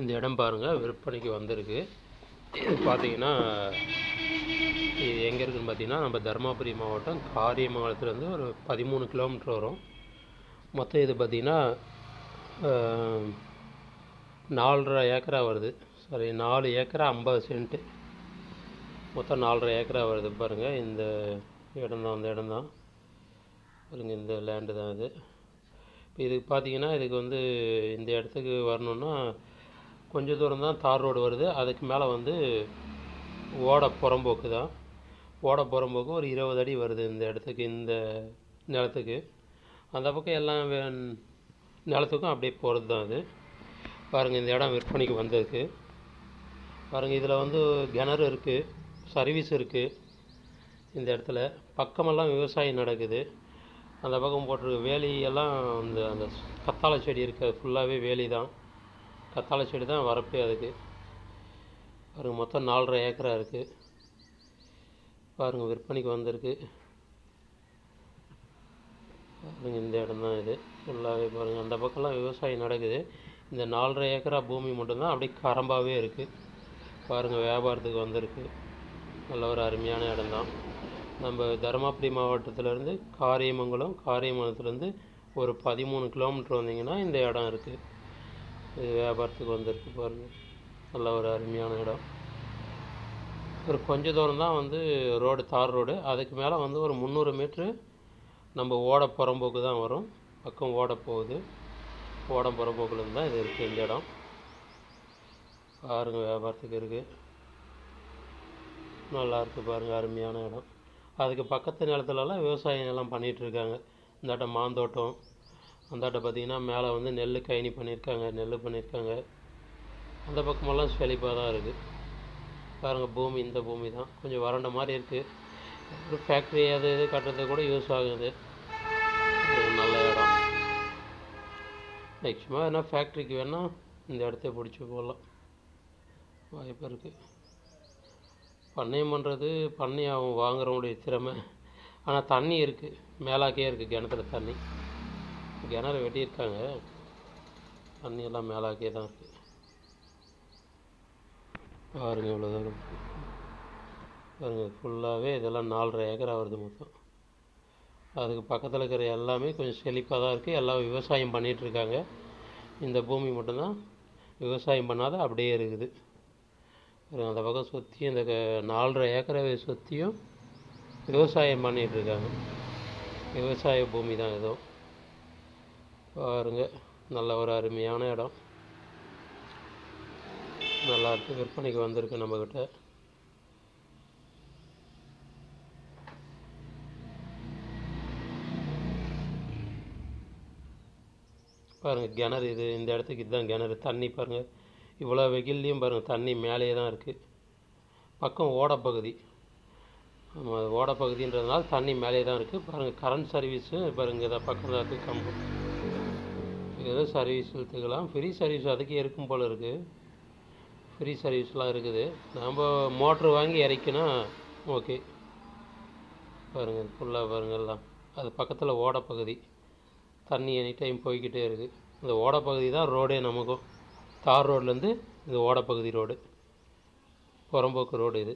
இந்த இடம் பாருங்கள் விற்பனைக்கு வந்திருக்கு. இது பார்த்தீங்கன்னா இது எங்கே இருக்குதுன்னு பார்த்தீங்கன்னா நம்ம தருமபுரி மாவட்டம் காரியமங்கலத்துலேருந்து ஒரு பதிமூணு கிலோமீட்டர் வரும். மொத்தம் இது பார்த்தீங்கன்னா நாலரை ஏக்கரா வருது. சாரி நாலு ஏக்கரா ஐம்பது சென்ட்டு மொத்தம் நாலரை ஏக்கரா வருது பாருங்கள் இந்த இடம் தான் அந்த இடம் தான். பாருங்கள் இந்த லேண்டு தான் இது. இப்போ இதுக்கு பார்த்தீங்கன்னா இதுக்கு வந்து இந்த இடத்துக்கு வரணுன்னா கொஞ்சம் தூரம் தான் தார் ரோடு வருது. அதுக்கு மேலே வந்து ஓடை புறம்போக்கு தான். ஓடை புறம்போக்கு ஒரு இருபது அடி வருது இந்த இடத்துக்கு இந்த நிலத்துக்கு. அந்த பக்கம் எல்லாம் வே- நிலத்துக்கும் அப்படியே போகிறது தான் அது. பாருங்கள் இந்த இடம் விற்பனைக்கு வந்திருக்கு. பாருங்கள் இதில் வந்து கிணறு இருக்குது சர்வீஸ் இருக்குது இந்த இடத்துல. பக்கமெல்லாம் விவசாயம் நடக்குது. அந்த பக்கம் போட்டிருக்க வேலியெல்லாம் அந்த அந்த கத்தாழை செடி இருக்க ஃபுல்லாகவே வேலி தான். கத்தாழை செடி தான் வரப்பே அதுக்கு. பாருங்கள் மொத்தம் நாலரை ஏக்கரா இருக்குது பாருங்கள் விற்பனைக்கு வந்திருக்கு. பாருங்கள் இந்த இடம் தான் இது. ஃபுல்லாகவே பாருங்கள் அந்த பக்கம்லாம் விவசாயம் நடக்குது. இந்த நாலரை ஏக்கரா பூமி மட்டும்தான் அப்படியே கரம்பாகவே இருக்குது பாருங்கள் வியாபாரத்துக்கு வந்திருக்கு. நல்ல ஒரு அருமையான இடம் தான். நம்ம தருமபுரி மாவட்டத்திலேருந்து காரியமங்கலம் காரியமங்கலத்துலேருந்து ஒரு பதிமூணு கிலோமீட்டர் வந்தீங்கன்னா இந்த இடம் இருக்குது இது வியாபாரத்துக்கு வந்திருக்கு பாருங்கள் நல்ல ஒரு அருமையான இடம். ஒரு கொஞ்ச தூரம் தான் வந்து ரோடு தார் ரோடு. அதுக்கு மேலே வந்து ஒரு முந்நூறு மீட்ரு நம்ம ஓட புறம்போக்கு தான் வரும். பக்கம் ஓட போகுது. ஓடம் புறம்போக்குலேருந்து தான் இது இருக்குது இந்த இடம். பாருங்கள் வியாபாரத்துக்கு இருக்குது நல்லா இருக்குது பாருங்கள் அருமையான இடம். அதுக்கு பக்கத்து நிலத்துலலாம் விவசாயம் எல்லாம் பண்ணிகிட்ருக்காங்க இந்த இடம் மாந்தோட்டம் அந்தாட்ட பார்த்திங்கன்னா மேலே வந்து நெல் கயனி பண்ணியிருக்காங்க நெல் பண்ணியிருக்காங்க அந்த பக்கமெல்லாம் செழிப்பாக தான் இருக்குது பாருங்கள் பூமி இந்த பூமி தான். கொஞ்சம் வறண்ட மாதிரி இருக்குது ஒரு ஃபேக்ட்ரி அது இது கட்டுறதுக்கு கூட யூஸ் ஆகுது. நல்ல இடம். நிச்சயமாக வேணால் ஃபேக்ட்ரிக்கு வேணால் இந்த இடத்த பிடிச்சி போடலாம். வாய்ப்பு இருக்குது பண்ணையம் பண்ணுறது பண்ணை அவன் வாங்குறவங்களுடைய திறமை. ஆனால் தண்ணி இருக்குது மேலாக்கே இருக்குது கிணத்துல தண்ணி. கிணறு வெட்டியிருக்காங்க. தண்ணி எல்லாம் மேலாக்கே தான் இருக்குது பாருங்கள் இவ்வளோ தூரம். பாருங்க ஃபுல்லாகவே இதெல்லாம் நாலரை ஏக்கர் வருது மொத்தம். அதுக்கு பக்கத்தில் இருக்கிற எல்லாமே கொஞ்சம் செழிப்பாக தான் இருக்குது எல்லாம் விவசாயம் பண்ணிகிட்ருக்காங்க இருக்காங்க. இந்த பூமி மட்டும்தான் விவசாயம் பண்ணாத அப்படியே இருக்குது. பாருங்க, அந்த பக்கம் சுற்றியும் இந்த க- நாலரை ஏக்கரை சுற்றியும் விவசாயம் பண்ணிகிட்ருக்காங்க இருக்காங்க. விவசாய பூமி தான் எதுவும் பாருங்க. நல்ல ஒரு அருமையான இடம். நல்லா இருக்கு. விற்பனைக்கு வந்திருக்கு நம்மக்கிட்ட பாருங்கள் கிணறு இது. இந்த இடத்துக்கு இதுதான் கிணறு. தண்ணி பாருங்கள் இவ்வளோ வெயில்லையும் பாருங்கள் தண்ணி மேலேயே தான் இருக்குது பக்கம் ஓடப்பகுதி. ஆமாம் ஓடப்பகுதின்றதுனால தண்ணி மேலேயே தான் இருக்குது பாருங்கள் கரண்ட் சர்வீஸும் பாருங்கள் இதை பக்கம் தான் இருக்குது கம்பம் ஏதோ சர்வீஸ் எடுத்துக்கலாம் ஃப்ரீ சர்வீஸ் அதுக்கு இருக்கும் போல் இருக்குது ஃப்ரீ சர்வீஸ்லாம் இருக்குது. நம்ம மோட்ரு வாங்கி இறக்கினா ஓகே பாருங்கள் ஃபுல்லாக பாருங்கள்லாம் அது பக்கத்தில் ஓடப்பகுதி தண்ணி எனி டைம் போய்கிட்டே இருக்குது இந்த ஓடப்பகுதி தான் ரோடே நமக்கும். தார் ரோட்லேருந்து இது ஓடப்பகுதி ரோடு புறம்போக்கு ரோடு இது.